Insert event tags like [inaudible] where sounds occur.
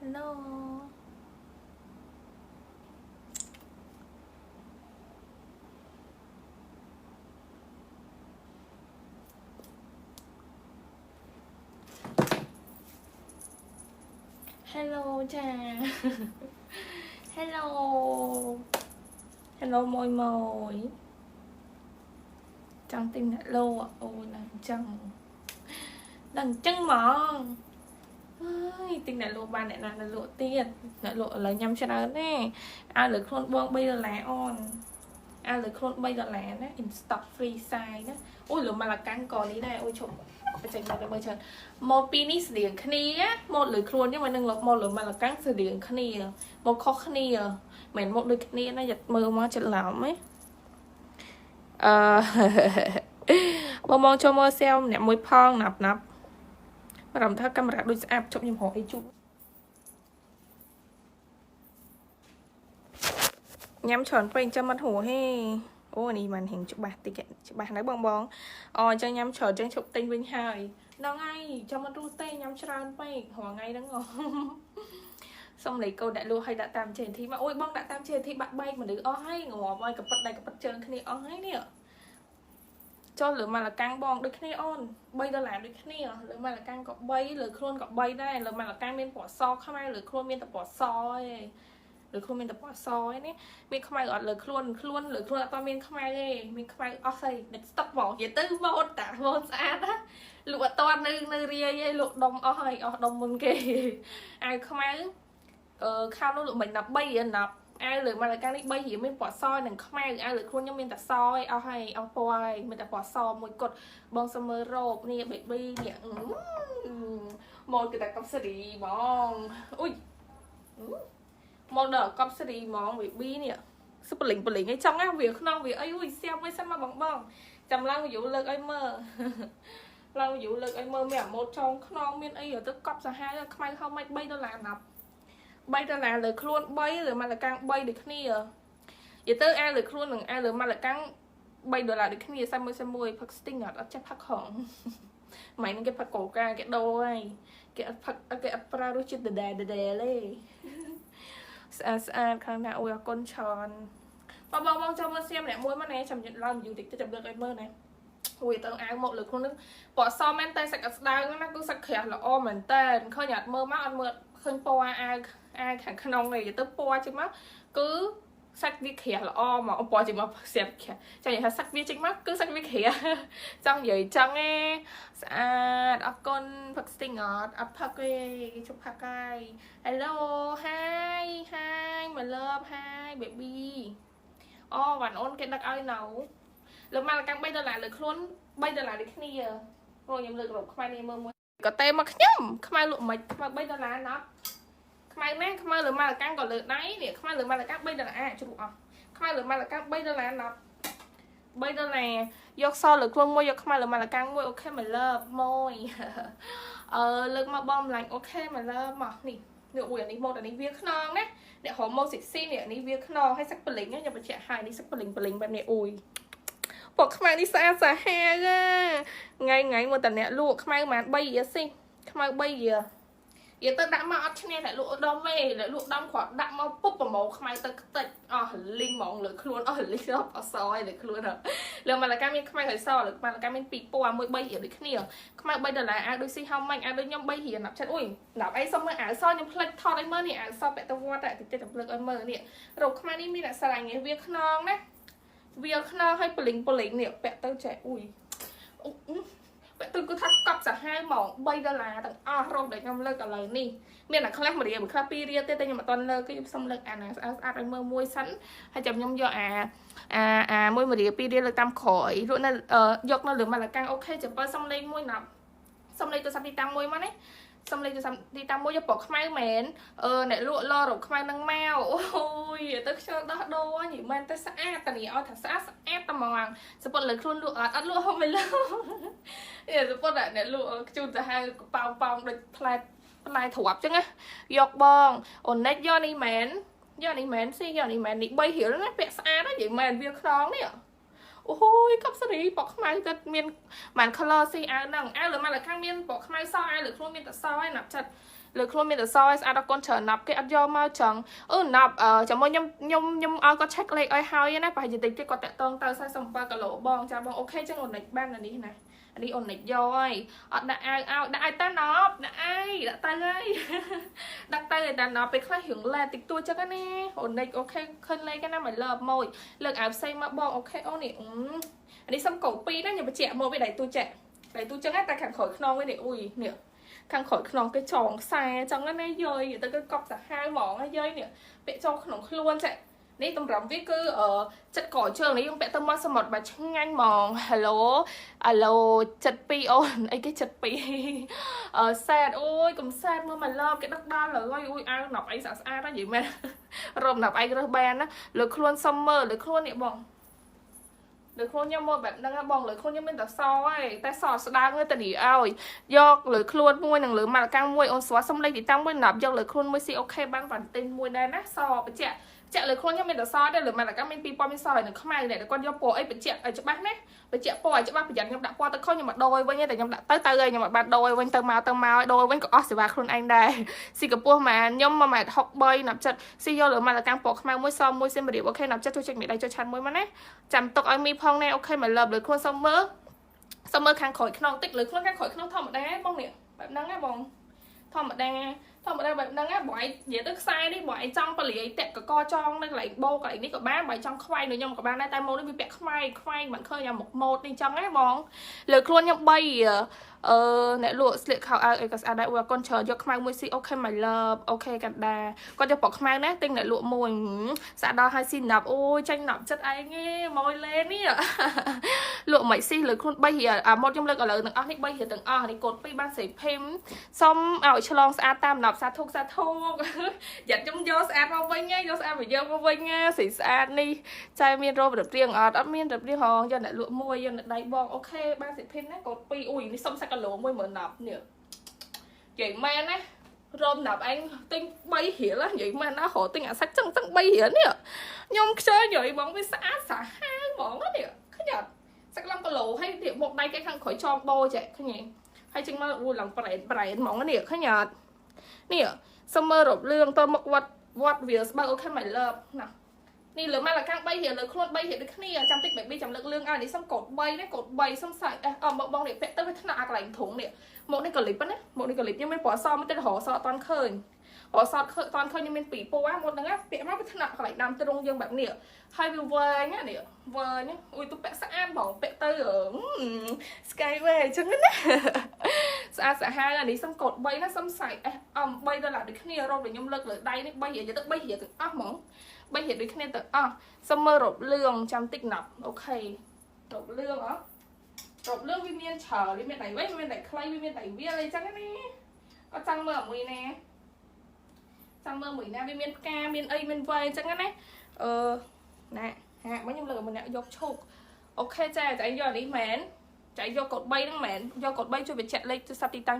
hello. Hello trà [laughs] hello. Hello, môi mồi trăng tim hello ạ. Ô là trăng. Đằng trăng mòn. ហើយទិញអ្នកលក់បានអ្នកណានៅលក់ទៀតអ្នកលក់ឥឡូវញ៉ាំច្រើនណាឲ្យលើខ្លួនបង3ដុល្លារអូនឲ្យលើខ្លួន3ដុល្លារណា in stock free size ណាអូយលំមលកាំងក៏នេះដែរអូយឈប់បច្ចេកទេសមើលច្រើនម៉ូតពីរនេះស្តៀងគ្នាម៉ូតលើខ្លួនហ្នឹងមិននឹងម៉ូតលើមលកាំងស្តៀងគ្នាម៉ូតខុសគ្នាមិនម៉ូតដូចគ្នាណាយ៉ាមើលមកចិត្តឡោមហ៎អឺបងមកចូលមើលសែលម្នាក់មួយផងណាប់ណាប់ បារម្ភថាកាមេរ៉ាដូចស្អាតជប់ខ្ញុំរកអីជូតញ៉ាំច្រើនពេកចាំមិនហួហេអូនេះមិនហៀងច្បាស់តិចច្បាស់ណាស់បងបងអូអញ្ចឹងញ៉ាំច្រើនអញ្ចឹងជប់ទិញវិញហើយហ្នឹងហើយចាំមិនរស់ទេញ៉ាំច្រើនពេករាល់ថ្ងៃហ្នឹងអូសុំលេខកូនដាក់លក់ឲ្យដាក់តាម JNT មកអូយបងដាក់តាម JNT បាក់បែកមនុស្សអស់ហើយងាប់ហើយកប៉ិតដៃកប៉ិតជើងគ្នាអស់ហើយនេះ ចូលលើម៉ាឡាកាំងបងដូចគ្នាអូន3ដុល្លារដូចគ្នាលើម៉ាឡាកាំងក៏3លើខ្លួនក៏3ដែរលើម៉ាឡាកាំងមានពណ៌សខ្មែរលើខ្លួនមានតែពណ៌សឯងលើខ្លួនមានតែពណ៌សឯនេះមានខ្មៅអត់លើខ្លួនខ្លួនលើខ្លួនអត់មានខ្មៅទេមានខ្មៅអស់ហើយដឹកស្តុកបងនិយាយទៅម៉ូតតាម៉ូតស្អាតណាលក់អត់តនៅនៅរាយឯងលក់ដុំអស់ហើយអស់ដុំមុនគេអាវខ្មៅអឺខោនោះលោកមិន13រៀលណាប់ អាវលើមកលកាំងនេះ3រៀលមានពណ៌សនិងខ្មៅអាវលើខ្លួនខ្ញុំមានតែសឯងអស់ហើយអស់ពណ៌ហើយមានតែពណ៌សមួយគត់បងសមើរ៉ូបនេះ baby នេះមកគឺតែកប់សេរីហ្មងអ៊ុយមកដល់កប់សេរីហ្មង baby នេះសុបលិញបលិញអីចង់ណាវាខ្នងវាអីអ៊ុយសៀមមួយសិនមកបងបងចាំឡើងវីយូលើកឲ្យមើលឡើងវីយូលើកឲ្យមើលមានអាម៉ូតចងខ្នងមានអីទៅកប់សាហាវខ្មៅហៅមិន3ដុល្លារណាប់ 3ដុល្លារលើខ្លួន3ឬម៉ាឡកាំង3ដូចគ្នានិយាយទៅអាលើខ្លួននឹងអាលើម៉ាឡកាំង3ដុល្លារដូចគ្នាសាមួយសាមួយផឹក sting អត់អត់ចេះផឹកខំម៉ែនឹងគេផឹកកូកាគេដូរហើយគេអត់ផឹកគេអត់ប្រើរសជាតិដដែលដដែលទេស្អាតស្អាតខាងណាអូយអរគុណច្រើនបងបងបងចូលមើលសៀមម្នាក់មួយមកណែចាំឡើងយូរតិចទៅចាំលើកឲ្យមើលណែអូយទៅអាវមកលើខ្លួននឹងពណ៌សមែនតែសាច់អត់ស្ដើងណាគឺសាច់ក្រាស់ល្អមែនតែឃើញអត់មើលមកអត់មើលឃើញពណ៌អាវ អាវខាងក្នុងនេះទៅពណ៌ចេញមកគឺសាច់វាក្រាស់ល្អមកពណ៌ចេញមកស្រាប់ក្រាស់ចាំនិយាយថាសាច់វាចេញមកគឺសាច់វាក្រាស់ចង់និយាយចឹងឯងស្អាតអរគុណផឹក sting អត់អត់ផឹកទេគេជប់ផឹកហើយ Hello hi hi my love hi baby អូវ៉ាន់អូនគេដឹកឲ្យនៅលើមកកាំង3ដុល្លារលើខ្លួន3ដុល្លារដូចគ្នាព្រោះខ្ញុំលើករកខ្មែរនេះមើលមួយក៏ទេមកខ្ញុំខ្មែរលក់មិនខ្មៅ3ដុល្លារណាត់ ខ្មៅណាខ្មៅលើមកកាំងក៏លើដៃនេះខ្មៅលើមកកាំង3ដុល្លារជ្រុះអស់ខ្មៅលើមកកាំង3ដុល្លារណាត់3ដុល្លារយកសលើខ្លួនមួយយកខ្មៅលើមកកាំងមួយអូខេ my love មួយអឺលើកមកបងម្លាញ់អូខេ my love មកនេះនេះអ៊ុយអានេះមកអានេះវាខ្នងណាអ្នកហៅមកសិស៊ីនេះអានេះវាខ្នងហើយសាច់ប៉លិញខ្ញុំបញ្ជាក់ហើយនេះសាច់ប៉លិញប៉លិញបែបនេះអ៊ុយពណ៌ខ្មៅនេះស្អាតសាហាវថ្ងៃថ្ងៃមកតអ្នកលក់ខ្មៅប្រហែល3រៀលសិខ្មៅ3រៀ លយកទៅដាក់មកអត់ឈ្នះតែលក់ដុំទេតែលក់ដុំគ្រាន់ដាក់មកពុបប្រមោខ្មៅទៅខ្ទេចអស់លីងហ្មងលើខ្លួនអស់លីងអស់អសហើយលើខ្លួនលើមកលកាមានខ្មៅហើយសលើមកលកាមានពីរពណ៌មួយ3រៀលដូចគ្នាខ្មៅ3ដុល្លារអាវដូចស៊ីហៅម៉ាញ់អាវដូចខ្ញុំ3រៀលណាប់ចិត្តអ៊ុយណាប់អីសុំមើលអាវសខ្ញុំផ្លិចថតឲ្យមើលនេះអាវសពាក់ទៅវត្តតែតិចតិចតែភ្លឹកឲ្យមើលនេះរោគខ្មៅនេះមានអ្នកស្រឡាញ់វាខ្នងណាវាខ្នងឲ្យប៉លីងប៉លីងនេះពាក់ទៅចែអ៊ុយ ពាក់ទៅគឺថាកប់សាហាវហ្មង3ដុល្លារទាំងអស់រោគដែលខ្ញុំលើកឥឡូវនេះមានតែខ្លះមួយរៀលមួយខ្លះពីររៀលទេតែខ្ញុំអត់ទាន់លើកទេខ្ញុំសុំលើកអាណាស្អាតស្អាតឲ្យមើលមួយសិនហើយចាំខ្ញុំយកអាអាអាមួយមួយរៀលពីររៀលលើកតាមក្រោយលក់នៅយកនៅលើម៉ាឡាកាំងអូខេចាំបើសុំលេខមួយណាប់សុំលេខទូរស័ព្ទទីតាំងមួយមកណាសុំលេខទូរស័ព្ទទីតាំងមួយយកពណ៌ខ្មៅមែនអឺអ្នកលក់លរកខ្មៅនឹងមកអូយទៅខ្ជិលដោះដូរញីមែនតែស្អាតតានេះឲ្យថាស្អាតស្អាតតែហ្មងសពតលើខ្លួនលក់អត់អត់លក់ហូបមិនលើ យេសពតអ្នកលក់ជូនទៅហៅកប៉ោងប៉ោងដូចផ្លែផ្លែទ្រាប់ចឹងណាយកបងអូនិចយកនេះមែនយកនេះមែនស៊ីយកនេះមែននេះ3រៀលណាពាក់ស្អាតណានិយាយមែនវាខ្នងនេះអូយកប់សេរីពណ៌ខ្មៅគាត់មានបាន color ស៊ីអាវហ្នឹងអាវលើមកលើខាងមានពណ៌ខ្មៅសអាវលើខ្លួនមានតែសឯណាប់ចិត្តលើខ្លួនមានតែសឲ្យស្អាតដល់កូនច្រើនណាប់គេអត់យកមកចឹងអឺណាប់អឺចាំមកខ្ញុំខ្ញុំខ្ញុំឲ្យគាត់ check លេខឲ្យហើយណាប្រហែលជាតិចទៀតគាត់តាក់តងទៅ47គីឡូបងចាបងអូខេចឹងអូនិចបានអានេះណាអា នេះអូនិចយកហើយអត់ដាក់អាវឲ្យដាក់ឲ្យទៅណាប់ដាក់អីដាក់ទៅហើយដាក់ទៅឲ្យដល់ណាប់ពេលខ្លះរឿងឡែតិចតួចចឹងណាអូនិចអូខេឃើញលេខណាមកលើបមួយលើកអាវផ្សេងមកបងអូខេអូនេះអឺអានេះសុំកោ2ណាខ្ញុំបញ្ជាក់មកវាដៃទូចាក់ដៃទូចឹងតែខាងក្រោយខ្នងវិញនេះអ៊ុយនេះខាងក្រោយខ្នងគេចងខ្សែចឹងណាយាយទៅគេកប់សាហាវហ្មងណាយាយនេះពាក់ចូលក្នុងខ្លួនចា នេះតម្រំវាគឺអឺចិត្តក្រោយជើងនេះយើងពាក់ទៅមកសមុទ្របាទឆ្ងាញ់ហ្មង Hello អាឡូ72អូនអីគេ72អឺសែតអូយកំសែតមើលមកឡប់គេដឹកដល់លើហើយអូយអាវណាប់អីស្អាតស្អាតណានិយាយមែនរមណាប់អីរើសបានណាលើខ្លួនសុំមើលលើខ្លួននេះបងលើខ្លួនខ្ញុំមើលបែបហ្នឹងណាបងលើខ្លួនខ្ញុំមានតែសឯងតែសស្ដាងទៅនីឲ្យយកលើខ្លួនមួយនិងលើម៉ាល់កាំងមួយអូនស្វាសុំលេខទីតាំងមួយណាប់យកលើខ្លួនមួយស៊ីអូខេបានបានទិញមួយដែរណាសបញ្ជាក់ចាក់លើខ្លួនខ្ញុំមានតែសដែរលើម៉ាល់កាំងមាន2000មានសហើយនឹងខ្មៅនេះតែគាត់យកពណ៌អីបញ្ជាក់ឲ្យច្បាស់ណាបញ្ជាក់ពណ៌ឲ្យច្បាស់ប្រយ័ត្នខ្ញុំដាក់ពណ៌ទៅខុសខ្ញុំមកដូរឲ្យវិញទេតែខ្ញុំដាក់ទៅទៅហើយខ្ញុំអត់បានដូរឲ្យវិញទៅមកទៅមកឲ្យដូរឲ្យវិញក៏អស់សេវាខ្លួនឯងដែរស៊ីកពស់ម៉ានខ្ញុំ1ម៉ែត្រ63ណាប់ចិត្តស៊ីយកលើម៉ាល់កាំងពណ៌ខ្មៅមួយសមួយសិមរៀបអូខេណាប់ចិត្តជួយចុចមេដៃចុចឆាន់មួយមកណាចាំទុកឲ្យមីផងណែអូខេមកលើបលើខ្លួនសុំមើលសុំមើលខាងក្រោយខ្នងតិចលើខ្លួនខាងក្រោយខ្នងធម្មតាបងនេះបែបហ្នឹងណាបងធម្មតាធម្មតាបែបហ្នឹងណាបងឯងនិយាយទៅខ្សែនេះបងឯងចង់ពលាយតាក់កកចងនៅកន្លែងបោកន្លែងនេះក៏បានបងឯងចង់ខ្វែងដូចខ្ញុំក៏បានដែរតែម៉ូតនេះវាពាក់ខ្វែងខ្វែងមិនឃើញអាមុខម៉ូតនេះចឹងណាបងលើខ្លួនខ្ញុំ3អឺអ្នកលក់ស្លៀកខោអាវអីក៏ស្អាតដែរអ៊ូអកូនច្រើនយកខ្មៅមួយស៊ីអូខេ my love អូខេកាដាគាត់យកពណ៌ខ្មៅណាទិញអ្នកលក់មួយស្អាតដល់ហើយស៊ីណាប់អូយចាញ់ណាប់ចិត្តឯងឯងមកលេនេះលក់មិនស៊ីលើខ្លួន3រៀលអាម៉ូតខ្ញុំលើកឥឡូវទាំងអស់នេះ3រៀលទាំងអស់នេះកូន2បានសេភីមសុំឲ្យឆ្លងស្អាតតាមណាប់សាធុកសាធុកយ៉ាត់ខ្ញុំយកស្អាតមកវិញហើយយកស្អាតមកយកមកវិញណាស្រីស្អាតនេះចែមានរោបរបរៀងអត់អត់មានរបរៀងហងយកអ្នកលក់មួយយកអ្នកដៃបងអូខេបានសេភីមណាកូន2អ៊ុយនេះសុំសាក់គីឡូ1 10,000នេះនិយាយមែនណារមណាប់ឯងទិញ3រៀលនិយាយមែនណារកទិញអាសាច់ចឹងចឹង3រៀលនេះខ្ញុំខ្ជិលនិយាយហ្មងវាស្អាតសាហាវហ្មងនេះឃើញអត់សាច់ឡំគីឡូហើយទៀតមកដៃគេខាងក្រោយចងបោចេះឃើញទេហើយចឹងមកអូឡើងប្រែនប្រែនហ្មងនេះឃើញអត់ នេះសុំមើលរົບលឿងទៅមកវត្តវត្តវាស្បើអូខេមិនលើបណានេះលើមកលកាំង3រៀលលើខ្លួន3រៀលដូចគ្នាចាំតិច baby ចាំលើកលឿងឲ្យនេះសុំកូដ3ណាកូដ3សុំសាច់អេអមកបងនេះពាក់ទៅវាថ្នាក់អាកន្លែងធុងនេះមកនេះកលិបណាមកនេះកលិបខ្ញុំមានពណ៌សមកទៅរហសអត់តាន់ឃើញពណ៌សអត់ឃើញតាន់ឃើញខ្ញុំមានពីរពណ៌មកហ្នឹងពាក់មកវាថ្នាក់កន្លែងដើមទ្រង់យើងបែបនេះហើយវាវែងណានេះវែងអ៊ុយទៅពាក់ស្អាតបងពាក់ទៅ Skyway អញ្ចឹងណា ស្អាតសាហាវអានេះសុំកូដ3ណាសុំសាច់អេអំ3ដុល្លារដូចគ្នារ៉ូបដែលខ្ញុំលើកលើដៃនេះ3រៀលយកទៅ3រៀលទាំងអស់ហ្មង3រៀលដូចគ្នាទាំងអស់សុំមើលរ៉ូបលឿងចាំតិចណាប់អូខេរ៉ូបលឿងអត់រ៉ូបលឿងវាមានច្រើនវាមានដៃវែងវាមានដៃខ្លីវាមានដៃវាលអីចឹងណាក៏ចង់មើលមួយណាចង់មើលមួយណាវាមានផ្កាមានអីមានវែងចឹងណាអឺណាហាក់មកខ្ញុំលើកឲ្យម្នាក់យកឈុកអូខេចាតែឯងយកអានេះមែន ចាយកកូដ3ហ្នឹងមែនយកកូដ3ជួយបញ្ជាក់លេខទូរស័ព្ទទីតាំង